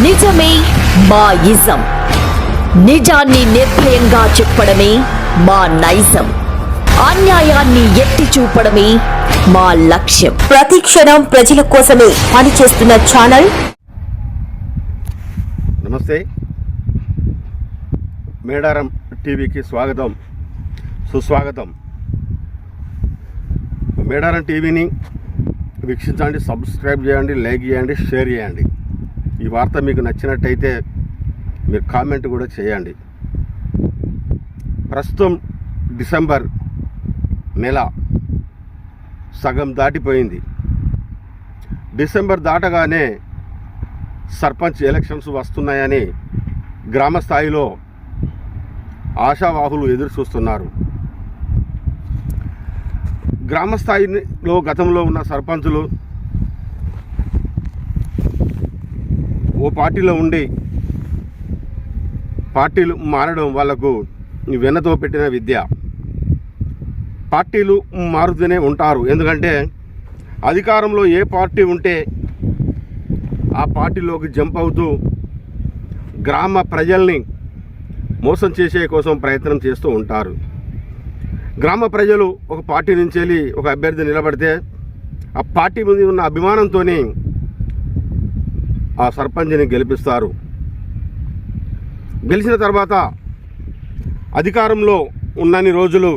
నిజమే మా ఇజం నిజాన్ని నిర్భయంగా చెప్పడమే మా నైజం. అన్యాయాన్ని ఎత్తి చూపడమే మా లక్ష్యం. ప్రతి క్షణం ప్రజల కోసమే పనిచేస్తున్న ఛానల్. నమస్తే. మేడారం టీవీకి స్వాగతం. సుస్వాగతం. మేడారం టీవీని వీక్షించండి సబ్స్క్రైబ్ చేయండి లైక్ చేయండి షేర్ చేయండి. ఈ వార్త మీకు నచ్చినట్టయితే మీరు కామెంట్ కూడా చేయండి. ప్రస్తుతం డిసెంబర్ నెల సగం దాటిపోయింది. డిసెంబర్ దాటగానే సర్పంచ్ ఎలక్షన్స్ వస్తున్నాయని గ్రామ స్థాయిలో ఆశావాహులు ఎదురు చూస్తున్నారు గ్రామ స్థాయిలో గతంలో ఉన్న సర్పంచులు ఓ పార్టీలో ఉండి పార్టీలు మారడం వాళ్ళకు వెన్నతో పెట్టిన విద్య. పార్టీలు మారుతూనే ఉంటారు. ఎందుకంటే అధికారంలో ఏ పార్టీ ఉంటే ఆ పార్టీలోకి జంప్ అవుతూ గ్రామ ప్రజల్ని మోసం చేసే కోసం ప్రయత్నం చేస్తూ ఉంటారు. గ్రామ ప్రజలు ఒక పార్టీ నుంచి వెళ్ళి ఒక అభ్యర్థి నిలబడితే ఆ పార్టీ మీద ఉన్న అభిమానంతో ఆ సర్పంచ్ని గెలిపిస్తారు. గెలిచిన తర్వాత అధికారంలో ఉన్నన్ని రోజులు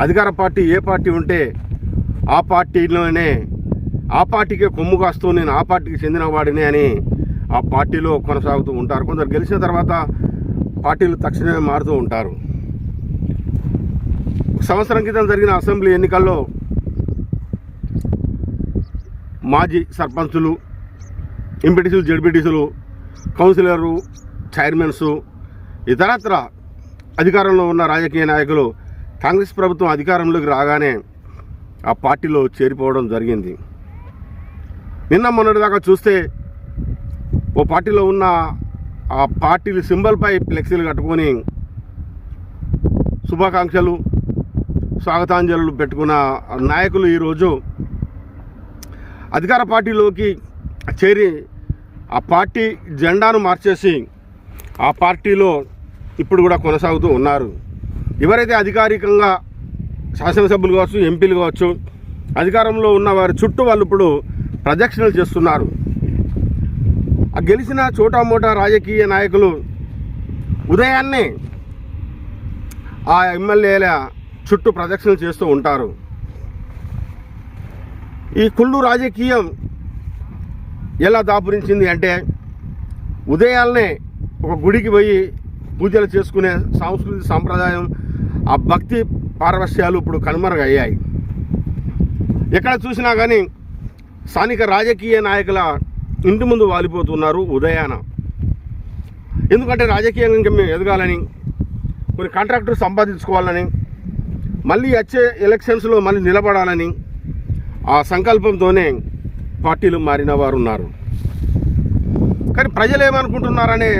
అధికార పార్టీ ఏ పార్టీ ఉంటే ఆ పార్టీలోనే ఆ పార్టీకే కొమ్ము కాస్తూ నేను ఆ పార్టీకి చెందిన వాడిని అని ఆ పార్టీలో కొనసాగుతూ ఉంటారు. కొందరు గెలిచిన తర్వాత పార్టీలు తక్షణమే మారుతూ ఉంటారు. సంవత్సరం క్రితం జరిగిన అసెంబ్లీ ఎన్నికల్లో మాజీ సర్పంచులు ఎంపీటీసీలు జడ్పీటీసీలు కౌన్సిలర్లు చైర్మన్స్ ఇతరత్ర అధికారంలో ఉన్న రాజకీయ నాయకులు కాంగ్రెస్ ప్రభుత్వం అధికారంలోకి రాగానే ఆ పార్టీలో చేరిపోవడం జరిగింది. నిన్న మొన్నటిదాకా చూస్తే ఓ పార్టీలో ఉన్న ఆ పార్టీల సింబల్పై ఫ్లెక్సీలు కట్టుకొని శుభాకాంక్షలు స్వాగతాంజలు పెట్టుకున్న నాయకులు ఈరోజు అధికార పార్టీలోకి చేరి ఆ పార్టీ జెండాను మార్చేసి ఆ పార్టీలో ఇప్పుడు కూడా కొనసాగుతూ ఉన్నారు. ఎవరైతే అధికారికంగా శాసనసభ్యులు కావచ్చు ఎంపీలు కావచ్చు అధికారంలో ఉన్న వారి చుట్టూ వాళ్ళు ఇప్పుడు ప్రదక్షిణలు చేస్తున్నారు. ఆ గెలిచిన చోటా మోటా రాజకీయ నాయకులు ఉదయాన్నే ఆ ఎమ్మెల్యేల చుట్టూ ప్రదక్షిణలు చేస్తూ ఉంటారు. ఈ కుళ్ళు రాజకీయం ఎలా దాపురించింది అంటే ఉదయాన్నే ఒక గుడికి పోయి పూజలు చేసుకునే సాంస్కృతిక సాంప్రదాయం ఆ భక్తి పారవస్యాలు ఇప్పుడు కనుమరుగయ్యాయి. ఎక్కడ చూసినా కానీ స్థానిక రాజకీయ నాయకుల ఇంటి ముందు వాలిపోతున్నారు ఉదయాన. ఎందుకంటే రాజకీయంగా ఇంకా మేము ఎదగాలని కొన్ని కాంట్రాక్టర్ సంపాదించుకోవాలని మళ్ళీ వచ్చే ఎలక్షన్స్లో మళ్ళీ నిలబడాలని ఆ సంకల్పంతోనే పార్టీలు మారిన వారు ఉన్నారు కానీ ప్రజలు ఏమనుకుంటున్నారనే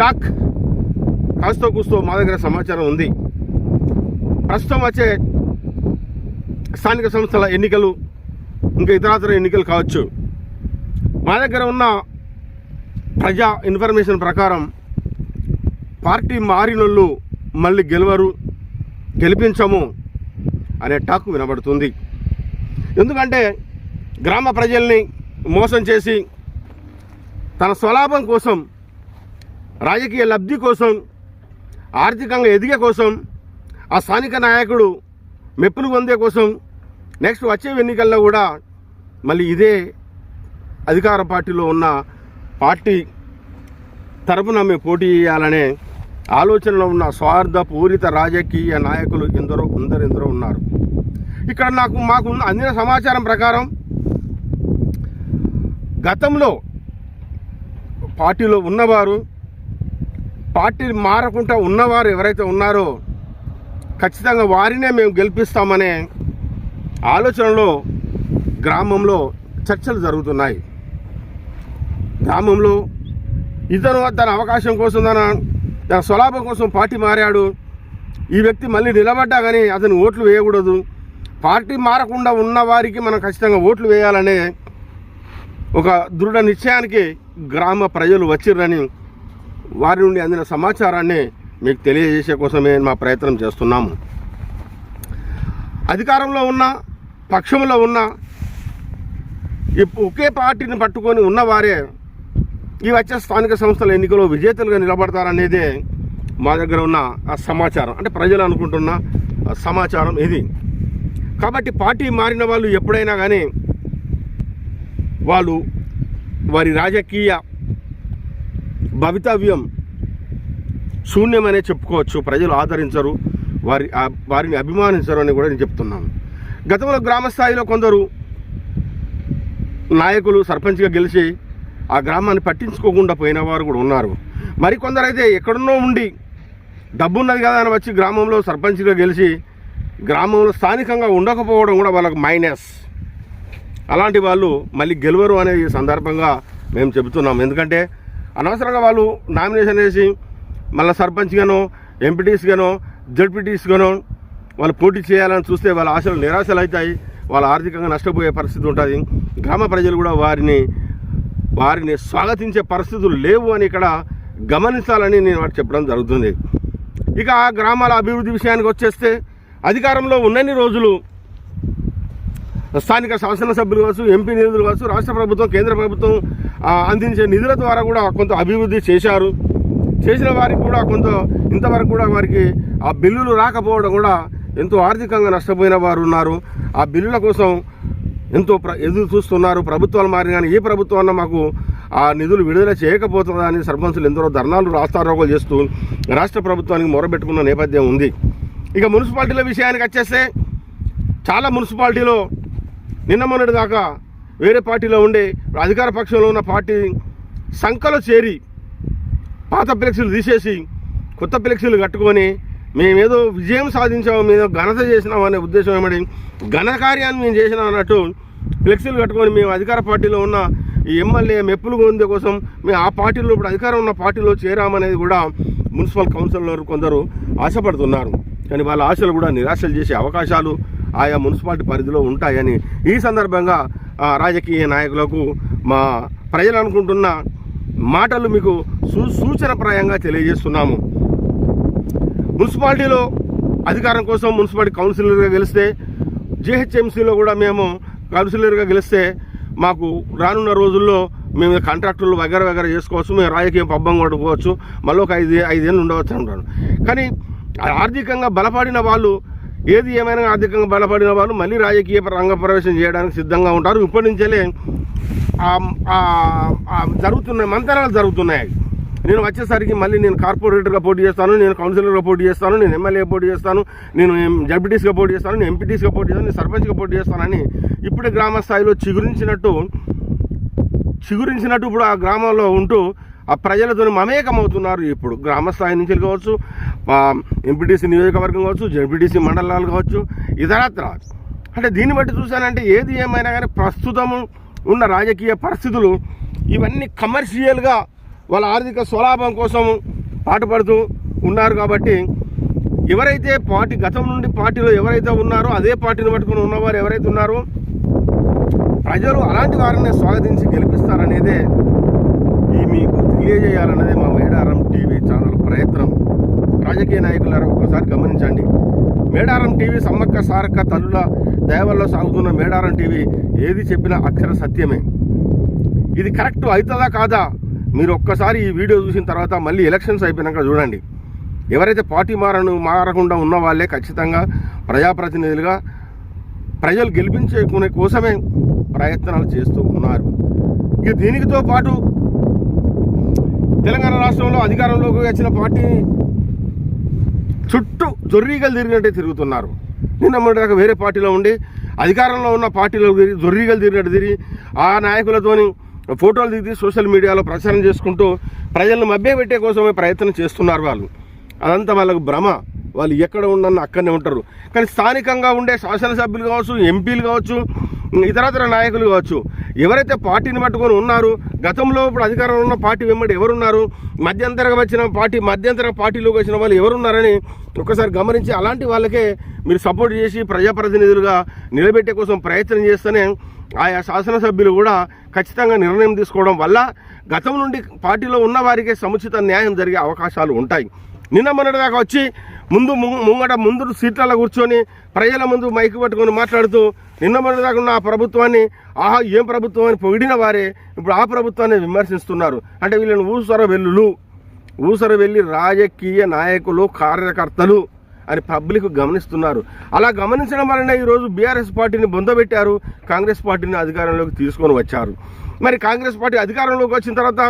టాక్ కాస్తో కూస్తో మా దగ్గర సమాచారం ఉంది. ప్రస్తుతం వచ్చే స్థానిక సంస్థల ఎన్నికలు ఇంకా ఇతరాతర ఎన్నికలు కావచ్చు. మా దగ్గర ఉన్న ప్రజా ఇన్ఫర్మేషన్ ప్రకారం పార్టీ మారినోళ్ళు మళ్ళీ గెలవరు గెలిపించము అనే టాక్ వినబడుతుంది. ఎందుకంటే గ్రామ ప్రజల్ని మోసం చేసి తన స్వలాభం కోసం రాజకీయ లబ్ధి కోసం ఆర్థికంగా ఎదిగే కోసం ఆ స్థానిక నాయకుడు మెప్పులు పొందే కోసం నెక్స్ట్ వచ్చే ఎన్నికల్లో కూడా మళ్ళీ ఇదే అధికార పార్టీలో ఉన్న పార్టీ తరపున మేము పోటీ చేయాలనే ఆలోచనలో ఉన్న స్వార్థ పూరిత రాజకీయ నాయకులు ఎందరో అందరు ఎందరో ఉన్నారు. ఇక్కడ నాకు మాకు అందిన సమాచారం ప్రకారం గతంలో పార్టీలో ఉన్నవారు పార్టీ మారకుండా ఉన్నవారు ఎవరైతే ఉన్నారో ఖచ్చితంగా వారినే మేము గెలిపిస్తామనే ఆలోచనలో గ్రామంలో చర్చలు జరుగుతున్నాయి. గ్రామంలో ఇతను తన అవకాశం కోసం తన తన స్వలాభం కోసం పార్టీ మారాడు. ఈ వ్యక్తి మళ్ళీ నిలబడ్డా కానీ అతను ఓట్లు వేయకూడదు. పార్టీ మారకుండా ఉన్న వారికి మనం ఖచ్చితంగా ఓట్లు వేయాలనే ఒక దృఢ నిశ్చయానికి గ్రామ ప్రజలు వచ్చిర్రని వారి నుండి అందిన సమాచారాన్ని మీకు తెలియజేసే కోసమే మా ప్రయత్నం చేస్తున్నాము. అధికారంలో ఉన్న పక్షంలో ఉన్న ఒకే పార్టీని పట్టుకొని ఉన్నవారే ఈ వచ్చే స్థానిక సంస్థల ఎన్నికలో విజేతలుగా నిలబడతారనేదే మా దగ్గర ఉన్న ఆ సమాచారం. అంటే ప్రజలు అనుకుంటున్న సమాచారం ఇది. కాబట్టి పార్టీ మారిన వాళ్ళు ఎప్పుడైనా కానీ వాళ్ళు వారి రాజకీయ భవితవ్యం శూన్యమనే చెప్పుకోవచ్చు. ప్రజలు ఆదరించరు. వారి వారిని అభిమానించరు అని కూడా నేను చెప్తున్నాను. గతంలో గ్రామ స్థాయిలో కొందరు నాయకులు సర్పంచ్గా గెలిచి ఆ గ్రామాన్ని పట్టించుకోకుండా పోయిన వారు కూడా ఉన్నారు. మరికొందరు అయితే ఎక్కడున్నో ఉండి డబ్బున్నది కదా అని వచ్చి గ్రామంలో సర్పంచ్గా గెలిచి గ్రామంలో స్థానికంగా ఉండకపోవడం కూడా వాళ్ళకు మైనస్. అలాంటి వాళ్ళు మళ్ళీ గెలవరు అనే సందర్భంగా మేము చెబుతున్నాం. ఎందుకంటే అనవసరంగా వాళ్ళు నామినేషన్ వేసి మళ్ళీ సర్పంచ్గానో ఎంపీటీస్గానో జడ్పీటీస్గానో వాళ్ళు పోటీ చేయాలని చూస్తే వాళ్ళ ఆశలు నిరాశలు అవుతాయి. వాళ్ళ ఆర్థికంగా నష్టపోయే పరిస్థితి ఉంటుంది. గ్రామ ప్రజలు కూడా వారిని వారిని స్వాగతించే పరిస్థితులు లేవు అని ఇక్కడ గమనించాలని నేను వాటి చెప్పడం జరుగుతుంది. ఇక ఆ గ్రామాల అభివృద్ధి విషయానికి వచ్చేస్తే అధికారంలో ఉన్నన్ని రోజులు స్థానిక శాసనసభ్యులు కావచ్చు ఎంపీ నిధులు కావచ్చు రాష్ట్ర ప్రభుత్వం కేంద్ర ప్రభుత్వం అందించే నిధుల ద్వారా కూడా కొంత అభివృద్ధి చేశారు. చేసిన వారికి కూడా కొంత ఇంతవరకు కూడా వారికి ఆ బిల్లులు రాకపోవడం కూడా ఎంతో ఆర్థికంగా నష్టపోయిన వారు ఉన్నారు. ఆ బిల్లుల కోసం ఎంతో ప్ర ఎదురు చూస్తున్నారు. ప్రభుత్వాలు మారిన కానీ ఏ ప్రభుత్వం మాకు ఆ నిధులు విడుదల చేయకపోతుందా అని సర్పంచులు ఎందరో ధర్నాలు రాస్తారోకలు చేస్తూ రాష్ట్ర ప్రభుత్వానికి మొరబెట్టుకున్న నేపథ్యం ఉంది. ఇక మున్సిపాలిటీల విషయానికి వచ్చేస్తే చాలా మున్సిపాలిటీలో నిన్న మొన్నటి దాకా వేరే పార్టీలో ఉండే అధికార పక్షంలో ఉన్న పార్టీ సంఖలో చేరి పాత ఫ్లెక్సీలు తీసేసి కొత్త ఫ్లెక్సీలు కట్టుకొని మేమేదో విజయం సాధించాము మేము ఘనత చేసినాం అనే ఉద్దేశం ఏమని ఘన కార్యాన్ని మేము చేసినాం అన్నట్టు ఫ్లెక్సీలు కట్టుకొని మేము అధికార పార్టీలో ఉన్న ఈ ఎమ్మెల్యే మెప్పులు పొందే కోసం మేము ఆ పార్టీలో ఇప్పుడు అధికారం ఉన్న పార్టీలో చేరామనేది కూడా మున్సిపల్ కౌన్సిలర్ కొందరు ఆశపడుతున్నారు. కానీ వాళ్ళ ఆశలు కూడా నిరాశలు చేసే అవకాశాలు ఆయా మున్సిపాలిటీ పరిధిలో ఉంటాయని ఈ సందర్భంగా రాజకీయ నాయకులకు మా ప్రజలు అనుకుంటున్న మాటలు మీకు సూ సూచనప్రాయంగా తెలియజేస్తున్నాము. మున్సిపాలిటీలో అధికారం కోసం మున్సిపాలిటీ కౌన్సిలర్గా గెలిస్తే జిహెచ్ఎంసీలో కూడా మేము కౌన్సిలర్గా గెలిస్తే మాకు రానున్న రోజుల్లో మేము కాంట్రాక్టులు వగర వగర చేసుకోవచ్చు మేము రాజకీయం పబ్బం కొట్టుకోవచ్చు మళ్ళీ ఒక ఐదు ఐదేళ్ళు ఉండవచ్చు అంటాను కానీ ఆర్థికంగా బలపడిన వాళ్ళు ఏది ఏమైనా ఆర్థికంగా బలపడిన వాళ్ళు మళ్ళీ రాజకీయ రంగ ప్రవేశం చేయడానికి సిద్ధంగా ఉంటారు. ఇప్పటి నుంచే జరుగుతున్నాయి మంతనాలు జరుగుతున్నాయి. నేను వచ్చేసరికి మళ్ళీ నేను కార్పొరేటర్గా పోటీ చేస్తాను నేను కౌన్సిలర్గా పోటీ చేస్తాను నేను ఎమ్మెల్యే పోటీ చేస్తాను నేను జడ్పీటీస్గా పోటీ చేస్తాను నేను ఎంపీటీస్గా పోటీ చేస్తాను నేను సర్పంచ్గా పోటీ చేస్తానని ఇప్పుడే గ్రామ స్థాయిలో చిగురించినట్టు చిగురించినట్టు ఇప్పుడు ఆ గ్రామంలో ఉంటూ ఆ ప్రజలతో మమేకమవుతున్నారు ఇప్పుడు. గ్రామ స్థాయి నుంచి కావచ్చు ఎంపీటీసీ నియోజకవర్గం కావచ్చు జెడ్పీటీసీ మండలాలు కావచ్చు ఇతరత్ర. అంటే దీన్ని బట్టి చూశానంటే ఏది ఏమైనా కానీ ప్రస్తుతము ఉన్న రాజకీయ పరిస్థితులు ఇవన్నీ కమర్షియల్గా వాళ్ళ ఆర్థిక స్వలాభం కోసం పాటుపడుతూ ఉన్నారు కాబట్టి ఎవరైతే పార్టీ గతం నుండి పార్టీలో ఎవరైతే ఉన్నారో అదే పార్టీని పట్టుకుని ఉన్నవారు ఎవరైతే ఉన్నారో ప్రజలు అలాంటి వారిని స్వాగతించి గెలిపిస్తారనేదే మీకు తెలియజేయాలన్నదే మా మేడారం టీవీ ఛానల్ ప్రయత్నం. రాజకీయ నాయకులారా ఒక్కసారి గమనించండి. మేడారం టీవీ సమ్మక్క సారక్క తల్లుల దయవల్ల సాగుతున్న మేడారం టీవీ ఏది చెప్పినా అక్షర సత్యమే. ఇది కరెక్ట్ అవుతుందా కాదా? మీరు ఒక్కసారి ఈ వీడియో చూసిన తర్వాత మళ్ళీ ఎలక్షన్స్ అయిపోయినాక చూడండి. ఎవరైతే పార్టీ మారను మారకుండా ఉన్న వాళ్ళే ఖచ్చితంగా ప్రజాప్రతినిధులుగా ప్రజలు గెలిపించుకునే కోసమే ప్రయత్నాలు చేస్తూ ఉన్నారు. ఇక దీనికితో పాటు తెలంగాణ రాష్ట్రంలో అధికారంలోకి వచ్చిన పార్టీ చుట్టూ జొర్రీగలు తిరిగినట్టే తిరుగుతున్నారు. నిన్న మొన్నటిదాకా వేరే పార్టీలో ఉండి అధికారంలో ఉన్న పార్టీలో జొర్రీగలు తిరిగినట్టు తిరిగి ఆ నాయకులతోని ఫోటోలు దిగి సోషల్ మీడియాలో ప్రచారం చేసుకుంటూ ప్రజలను మభ్యపెట్టే కోసమే ప్రయత్నం చేస్తున్నారు వాళ్ళు. అదంతా వాళ్ళకు భ్రమ. వాళ్ళు ఎక్కడ ఉండన్న అక్కడనే ఉంటారు. కానీ స్థానికంగా ఉండే శాసనసభ్యులు కావచ్చు ఎంపీలు కావచ్చు ఇతరతర నాయకులు కావచ్చు ఎవరైతే పార్టీని పట్టుకొని ఉన్నారు గతంలో ఇప్పుడు అధికారంలో ఉన్న పార్టీ వెంబడి ఎవరున్నారు మధ్యంతరంగా వచ్చిన పార్టీ మధ్యంతర పార్టీలోకి వచ్చిన వాళ్ళు ఎవరున్నారని ఒకసారి గమనించి అలాంటి వాళ్ళకే మీరు సపోర్ట్ చేసి ప్రజాప్రతినిధులుగా నిలబెట్టే కోసం ప్రయత్నం చేస్తేనే ఆయా శాసనసభ్యులు కూడా ఖచ్చితంగా నిర్ణయం తీసుకోవడం వల్ల గతం నుండి పార్టీలో ఉన్న వారికే సముచిత న్యాయం జరిగే అవకాశాలు ఉంటాయి. నిన్న మొన్నటిదాకా వచ్చి ముందు ముంగట ముందు సీట్లలో కూర్చొని ప్రజల ముందు మైకు పట్టుకొని మాట్లాడుతూ నిన్న మొన్నటిదాకా ఉన్న ఆ ప్రభుత్వాన్ని ఆహా ఏం ప్రభుత్వం అని పొగిడిన వారే ఇప్పుడు ఆ ప్రభుత్వాన్ని విమర్శిస్తున్నారు. అంటే వీళ్ళని ఊసర వెల్లులు ఊసర వెళ్ళి రాజకీయ నాయకులు కార్యకర్తలు అని పబ్లిక్ గమనిస్తున్నారు. అలా గమనించడం వలన ఈరోజు బీఆర్ఎస్ పార్టీని బొందబెట్టారు కాంగ్రెస్ పార్టీని అధికారంలోకి తీసుకొని వచ్చారు. మరి కాంగ్రెస్ పార్టీ అధికారంలోకి వచ్చిన తర్వాత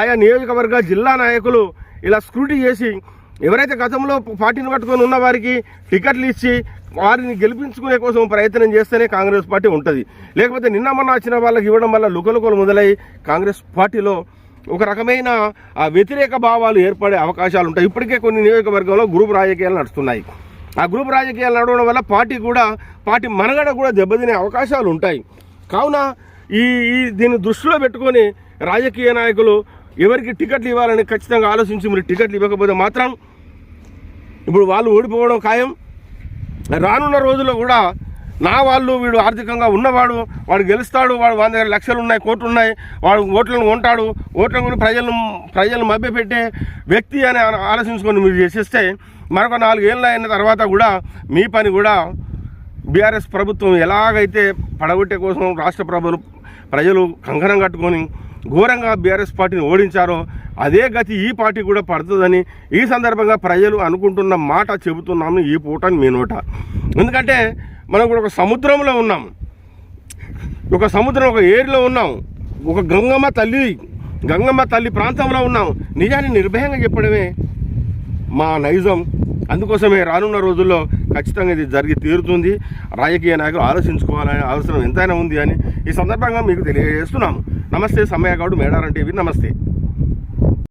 ఆయా నియోజకవర్గ జిల్లా నాయకులు ఇలా స్క్రూటీ చేసి ఎవరైతే గతంలో పార్టీని పట్టుకొని ఉన్న వారికి టికెట్లు ఇచ్చి వారిని గెలిపించుకునే కోసం ప్రయత్నం చేస్తేనే కాంగ్రెస్ పార్టీ ఉంటుంది. లేకపోతే నిన్న మొన్న వచ్చిన వాళ్ళకి ఇవ్వడం వల్ల లుకలుకలు మొదలై కాంగ్రెస్ పార్టీలో ఒక రకమైన ఆ వ్యతిరేక భావాలు ఏర్పడే అవకాశాలు ఉంటాయి. ఇప్పటికే కొన్ని నియోజకవర్గంలో గ్రూప్ రాజకీయాలు నడుస్తున్నాయి. ఆ గ్రూప్ రాజకీయాలు నడవడం వల్ల పార్టీ కూడా పార్టీ మనగడ కూడా దెబ్బతినే అవకాశాలు ఉంటాయి. కావున ఈ ఈ దీన్ని దృష్టిలో పెట్టుకొని రాజకీయ నాయకులు ఎవరికి టికెట్లు ఇవ్వాలని ఖచ్చితంగా ఆలోచించి మీరు టికెట్లు ఇవ్వకపోతే మాత్రం ఇప్పుడు వాళ్ళు ఓడిపోవడం ఖాయం. రానున్న రోజుల్లో కూడా నా వాళ్ళు వీడు ఆర్థికంగా ఉన్నవాడు వాడు గెలుస్తాడు వాడు వంద లక్షలు ఉన్నాయి కోట్లు ఉన్నాయి వాడు ఓట్లను కొంటాడు ఓట్లను కూడా ప్రజలను ప్రజలను మభ్యపెట్టే వ్యక్తి అని ఆలోచించుకొని మీరు చేసేస్తే మరొక నాలుగేళ్ళు అయిన తర్వాత కూడా మీ పని కూడా బీఆర్ఎస్ ప్రభుత్వం ఎలాగైతే పడగొట్టే కోసం రాష్ట్ర ప్రభులు ప్రజలు కంకణం కట్టుకొని ఘోరంగా బీఆర్ఎస్ పార్టీని ఓడించారో అదే గతి ఈ పార్టీ కూడా పడుతుందని ఈ సందర్భంగా ప్రజలు అనుకుంటున్న మాట చెబుతున్నాము ఈ పూట మీ నోట. ఎందుకంటే మనం ఇప్పుడు ఒక సముద్రంలో ఉన్నాం ఒక సముద్రం ఒక ఏరిలో ఉన్నాం ఒక గంగమ్మ తల్లి గంగమ్మ తల్లి ప్రాంతంలో ఉన్నాం నిజాన్ని నిర్భయంగా చెప్పడమే మా నైజం. అందుకోసమే రానున్న రోజుల్లో ఖచ్చితంగా ఇది జరిగి తీరుతుంది. రాజకీయ నాయకులు ఆలోచించుకోవాలనే అవసరం ఎంతైనా ఉంది అని ఈ సందర్భంగా మీకు తెలియజేస్తున్నాము. నమస్తే సమయ గౌడ్ మేడారం టీవీ. నమస్తే.